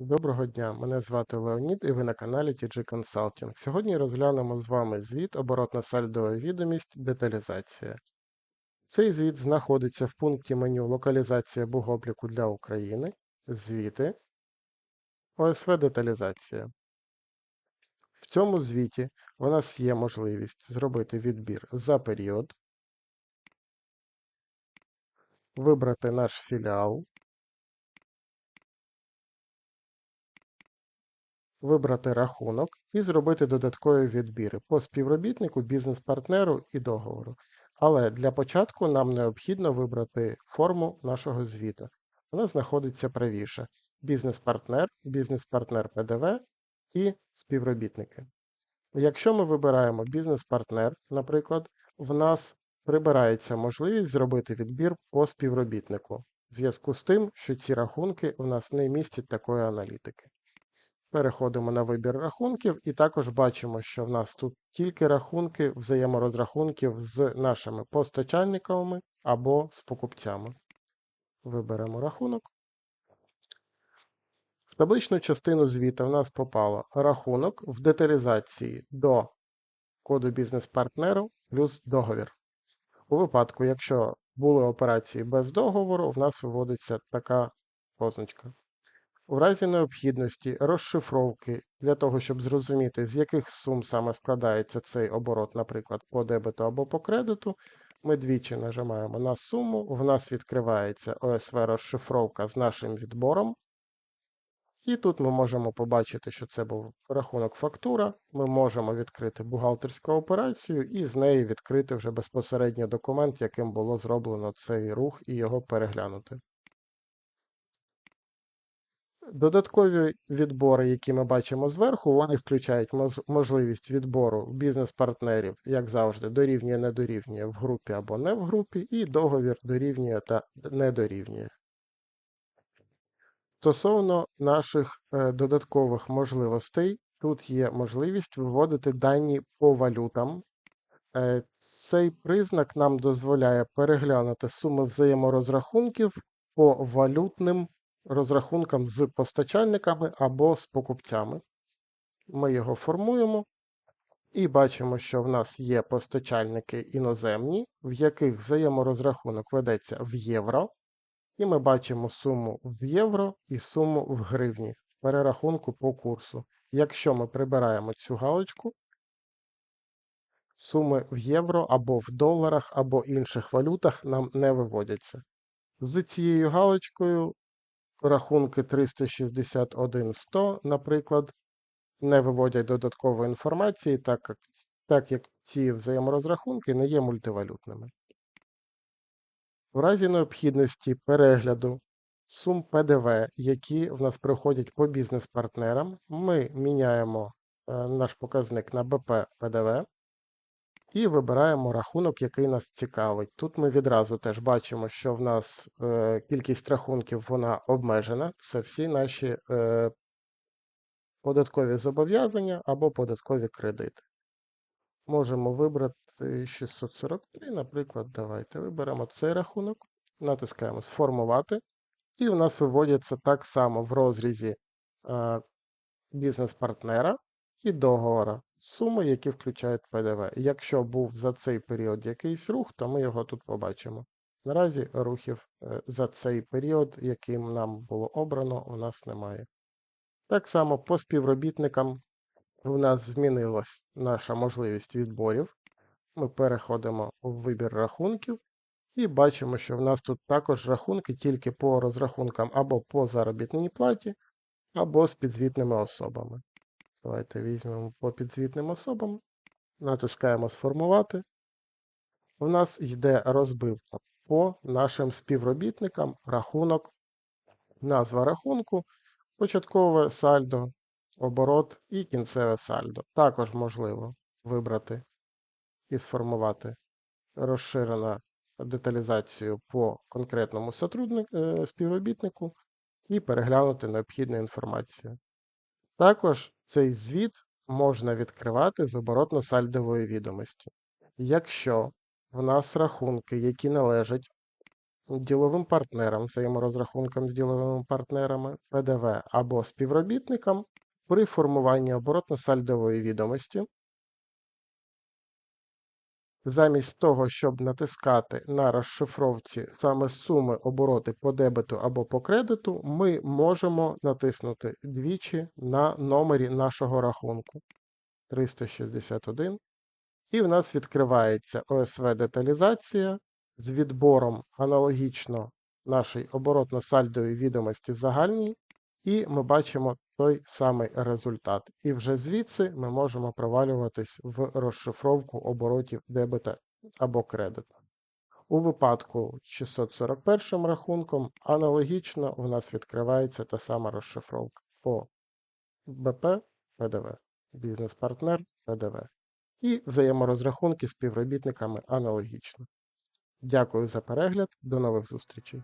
Доброго дня, мене звати Леонід і ви на каналі TG Consulting. Сьогодні розглянемо з вами звіт оборотно-сальдова відомість деталізація. Цей звіт знаходиться в пункті меню Локалізація бухобліку для України, Звіти, ОСВ деталізація. В цьому звіті у нас є можливість зробити відбір за період, вибрати наш філіал, вибрати рахунок і зробити додаткові відбіри по співробітнику, бізнес-партнеру і договору. Але для початку нам необхідно вибрати форму нашого звіту. Вона знаходиться правіше: бізнес-партнер, бізнес-партнер ПДВ і співробітники. Якщо ми вибираємо бізнес-партнер, наприклад, в нас прибирається можливість зробити відбір по співробітнику в зв'язку з тим, що ці рахунки в нас не містять такої аналітики. Переходимо на вибір рахунків і також бачимо, що в нас тут тільки рахунки взаєморозрахунків з нашими постачальниками або з покупцями. Виберемо рахунок. В табличну частину звіта в нас попало рахунок в деталізації до коду бізнес-партнеру плюс договір. У випадку, якщо були операції без договору, в нас виводиться така позначка. У разі необхідності розшифровки для того, щоб зрозуміти, з яких сум саме складається цей оборот, наприклад, по дебету або по кредиту, ми двічі нажимаємо на суму, в нас відкривається ОСВ розшифровка з нашим відбором. І тут ми можемо побачити, що це був рахунок фактура. Ми можемо відкрити бухгалтерську операцію і з неї відкрити вже безпосередньо документ, яким було зроблено цей рух, і його переглянути. Додаткові відбори, які ми бачимо зверху, вони включають можливість відбору бізнес-партнерів, як завжди, дорівнює, не дорівнює в групі або не в групі, і договір дорівнює та не дорівнює. Стосовно наших е, додаткових можливостей, тут є можливість виводити дані по валютам. Е, цей признак нам дозволяє переглянути суми взаєморозрахунків по валютним розрахункам з постачальниками або з покупцями. Ми його формуємо і бачимо, що в нас є постачальники іноземні, в яких взаєморозрахунок ведеться в євро. І ми бачимо суму в євро і суму в гривні в перерахунку по курсу. Якщо ми прибираємо цю галочку, суми в євро або в доларах, або інших валютах нам не виводяться. З цією галочкою рахунки 361.100, наприклад, не виводять додаткової інформації, так як, так як ці взаєморозрахунки не є мультивалютними. В разі необхідності перегляду сум ПДВ, які в нас проходять по бізнес-партнерам, ми міняємо е, наш показник на БП ПДВ і вибираємо рахунок, який нас цікавить. Тут ми відразу теж бачимо, що в нас е, кількість рахунків вона обмежена. Це всі наші е, податкові зобов'язання або податкові кредити. Можемо вибрати 643, наприклад, давайте виберемо цей рахунок, натискаємо Сформувати, і у нас виводяться так само в розрізі е, бізнес-партнера і договора суми, які включають ПДВ. Якщо був за цей період якийсь рух, то ми його тут побачимо. Наразі рухів е, за цей період, яким нам було обрано, у нас немає. Так само по співробітникам у нас змінилась наша можливість відборів. Ми переходимо в вибір рахунків і бачимо, що в нас тут також рахунки тільки по розрахункам або по заробітній платі, або з підзвітними особами. Давайте візьмемо по підзвітним особам, натискаємо Сформувати. У нас йде розбивка по нашим співробітникам рахунок, назва рахунку, початкове сальдо, оборот і кінцеве сальдо. Також можливо вибрати і сформувати розширену деталізацію по конкретному е, співробітнику і переглянути необхідну інформацію. Також цей звіт можна відкривати з оборотно-сальдовою відомості. Якщо в нас рахунки, які належать діловим партнерам, взаєморозрахункам з діловими партнерами, ПДВ або співробітникам при формуванні оборотно-сальдової відомості. Замість того, щоб натискати на розшифровці саме суми обороти по дебету або по кредиту, ми можемо натиснути двічі на номері нашого рахунку 361. І в нас відкривається ОСВ-деталізація з відбором аналогічно нашій оборотно-сальдовій відомості загальній, і ми бачимо той самий результат. І вже звідси ми можемо провалюватись в розшифровку оборотів дебета або кредиту. У випадку з 641 рахунком аналогічно у нас відкривається та сама розшифровка по БП ПДВ, бізнес-партнер ПДВ. І взаєморозрахунки з співробітниками аналогічно. Дякую за перегляд, до нових зустрічей!